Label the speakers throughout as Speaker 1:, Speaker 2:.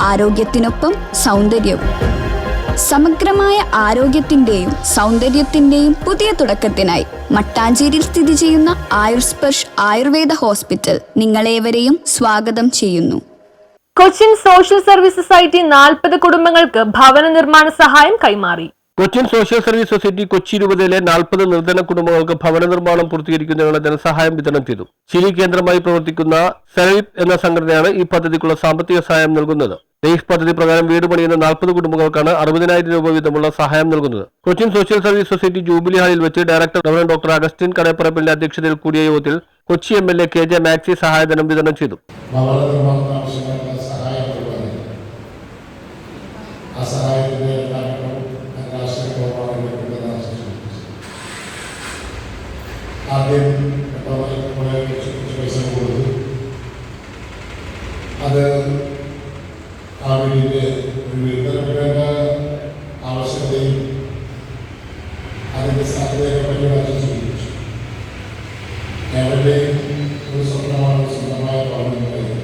Speaker 1: ആരോഗ്യത്തിനൊപ്പം സൗന്ദര്യവും. സമഗ്രമായ ആരോഗ്യത്തിന്റെയും സൗന്ദര്യത്തിന്റെയും പുതിയ തുടക്കത്തിനായി മട്ടാഞ്ചേരിയിൽ സ്ഥിതി ചെയ്യുന്ന ആയുർസ്പർഷ് ആയുർവേദ ഹോസ്പിറ്റൽ നിങ്ങളേവരെയും സ്വാഗതം ചെയ്യുന്നു.
Speaker 2: കൊച്ചിൻ സോഷ്യൽ സർവീസ് സൊസൈറ്റി നാൽപ്പത് കുടുംബങ്ങൾക്ക് ഭവന നിർമ്മാണ സഹായം കൈമാറി.
Speaker 3: Cochin social service society Kochi രൂപതയിലെ നാൽപ്പത് നിർധന കുടുംബങ്ങൾക്ക് ഭവന നിർമ്മാണം പൂർത്തീകരിക്കുന്നതിനുള്ള ധനസഹായം വിതരണം ചെയ്തു. ചിലി കേന്ദ്രമായി പ്രവർത്തിക്കുന്ന സെറീപ് എന്ന സംഘടനയാണ് ഈ പദ്ധതിക്കുള്ള സാമ്പത്തിക സഹായം നൽകുന്നത്. ലൈഫ് പദ്ധതി പ്രകാരം വീട് പണിയുന്ന നാൽപ്പത് കുടുംബങ്ങൾക്കാണ് അറുപതിനായിരം രൂപ വീതമുള്ള സഹായം നൽകുന്നത്. Cochin social service society jubilee ഹാളിൽ വെച്ച് ഡയറക്ടർ ഗവർണർ ഡോക്ടർ അഗസ്റ്റിൻ കടയപ്പറപ്പിന്റെ അധ്യക്ഷതയിൽ കൂടിയ യോഗത്തിൽ Kochi M L A K J Maxy സഹായധനം വിതരണം ചെയ്തു.
Speaker 4: അത് വീടിന്റെ ഒരു വിതരണ ആവശ്യത്തെയും അതിന്റെ സാധ്യതയെ പറ്റി സൂചിപ്പിച്ചു എവരുടെയും ഒരു സ്വപ്നമാണ് സ്വന്തമായ എന്ന് പറയുന്നത്.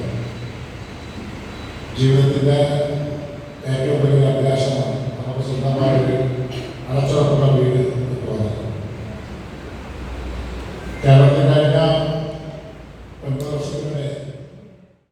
Speaker 4: ജീവിതത്തിന്റെ ഏറ്റവും വലിയ അഭിലാഷമാണ് നമുക്ക് സ്വന്തമായ ഒരു അടച്ചുറപ്പുള്ള വീട് തോന്നുന്നത്. കേരളത്തിൽ കഴിഞ്ഞ ഒൻപത്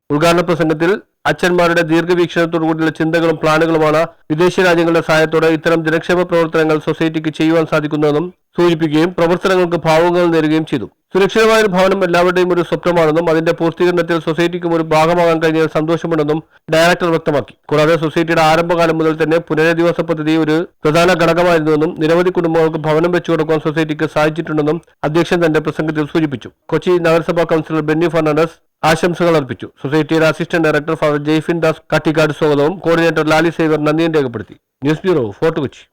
Speaker 3: ഉദ്ഘാടന പ്രസംഗത്തിൽ അച്ഛന്മാരുടെ ദീർഘവീക്ഷണത്തോടുകൂടിയുള്ള ചിന്തകളും പ്ലാനുകളുമാണ് വിദേശ രാജ്യങ്ങളുടെ സഹായത്തോടെ ഇത്തരം ജനക്ഷേമ പ്രവർത്തനങ്ങൾ സൊസൈറ്റിക്ക് ചെയ്യുവാൻ സാധിക്കുന്നതെന്നും സൂചിപ്പിക്കുകയും പ്രവർത്തനങ്ങൾക്ക് ഭാവുകങ്ങൾ നേരുകയും ചെയ്തു. സുരക്ഷിതമായ ഒരു ഭവനം എല്ലാവരുടെയും ഒരു സ്വപ്നമാണെന്നും അതിന്റെ പൂർത്തീകരണത്തിൽ സൊസൈറ്റിക്കും ഒരു ഭാഗമാകാൻ കഴിഞ്ഞാൽ സന്തോഷമുണ്ടെന്നും ഡയറക്ടർ വ്യക്തമാക്കി. കൂടാതെ സൊസൈറ്റിയുടെ ആരംഭകാലം മുതൽ തന്നെ പുനരധിവാസ പദ്ധതി ഒരു പ്രധാന ഘടകമായിരുന്നുവെന്നും നിരവധി കുടുംബങ്ങൾക്ക് ഭവനം വെച്ചു കൊടുക്കാൻ സൊസൈറ്റിക്ക് സാധിച്ചിട്ടുണ്ടെന്നും അധ്യക്ഷൻ തന്റെ പ്രസംഗത്തിൽ സൂചിപ്പിച്ചു. കൊച്ചി നഗരസഭാ കൌൺസിലർ ബെന്നി ഫെർണാണ്ടസ് ആശംസകൾ അർപ്പിച്ചു. സൊസൈറ്റിയുടെ assistant director father Jaifin Das Kattikkad സ്വാഗതവും കോർഡിനേറ്റർ ലാലി സേവർ നന്ദിയും രേഖപ്പെടുത്തി. News bureau Fort Kochi.